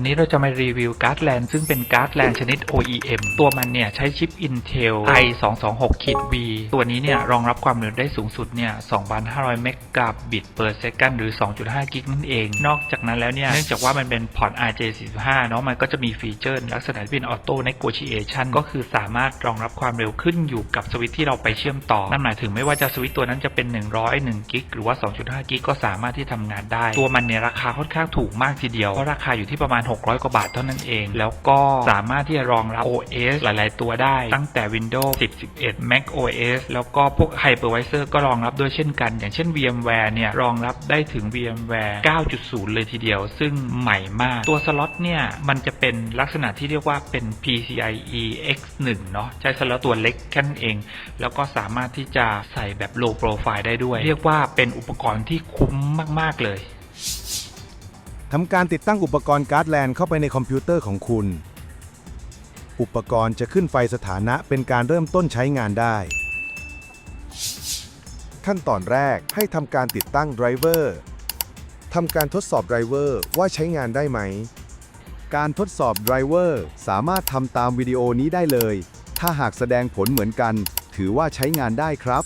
วันนี้เราจะมารีวิวการ์ดแลนซึ่งเป็นการ์ดแลนชนิด OEM ตัวมันเนี่ยใช้ชิป Intel i 2 2 6 V ตัวนี้เนี่ยรองรับความเร็วได้สูงสุดเนี่ย 2,500 เมกะบิต per second หรือ 2.5 กิกนั่นเอง นอกจากนั้นแล้วเนี่ย เนื่องจากว่ามันเป็นพอร์ต RJ45 เนาะมันก็จะมีฟีเจอร์ลักษณะที่เป็น Auto Negotiation ก็คือสามารถรองรับความเร็วขึ้นอยู่กับสวิตที่เราไปเชื่อมต่อ นั่นหมายถึงไม่ว่าจะสวิตตัวนั้นจะเป็น 101 กิกหรือว่า 2.5 กิกก็สามารถที่ทำงานได้ ตัวมันเนี่ยราคาค่อนข้างถูกมากทีเดียวเพราะราคาอยู่ที่ประมาณ600 กว่าบาทเท่านั้นเอง แล้วก็สามารถที่จะรองรับ OS หลาย ๆ ตัวได้ ตั้งแต่ Windows 10 11 Mac OS แล้วก็พวก Hypervisor ก็รองรับด้วยเช่นกัน อย่างเช่น VMware เนี่ย รองรับได้ถึง VMware 9.0 เลยทีเดียว ซึ่งใหม่มาก ตัวสล็อตเนี่ย มันจะเป็นลักษณะที่เรียกว่าเป็น PCIe X1 เนาะใช้สล็อตตัวเล็กแค่นั้นเอง แล้วก็สามารถที่จะใส่แบบ low profile ได้ด้วย เรียกว่าเป็นอุปกรณ์ที่คุ้มมาก ๆ เลย ทำการติดตั้งอุปกรณ์การ์ดแลนเข้าไปในคอมพิวเตอร์ของคุณ อุปกรณ์จะขึ้นไฟสถานะเป็นการเริ่มต้นใช้งานได้ ขั้นตอนแรกให้ทำการติดตั้งไดรเวอร์ทำการทดสอบไดรเวอร์ว่าใช้งานได้ไหม การทดสอบไดรเวอร์สามารถทำตามวิดีโอนี้ได้เลย ถ้าหากแสดงผลเหมือนกัน ถือว่าใช้งานได้ครับ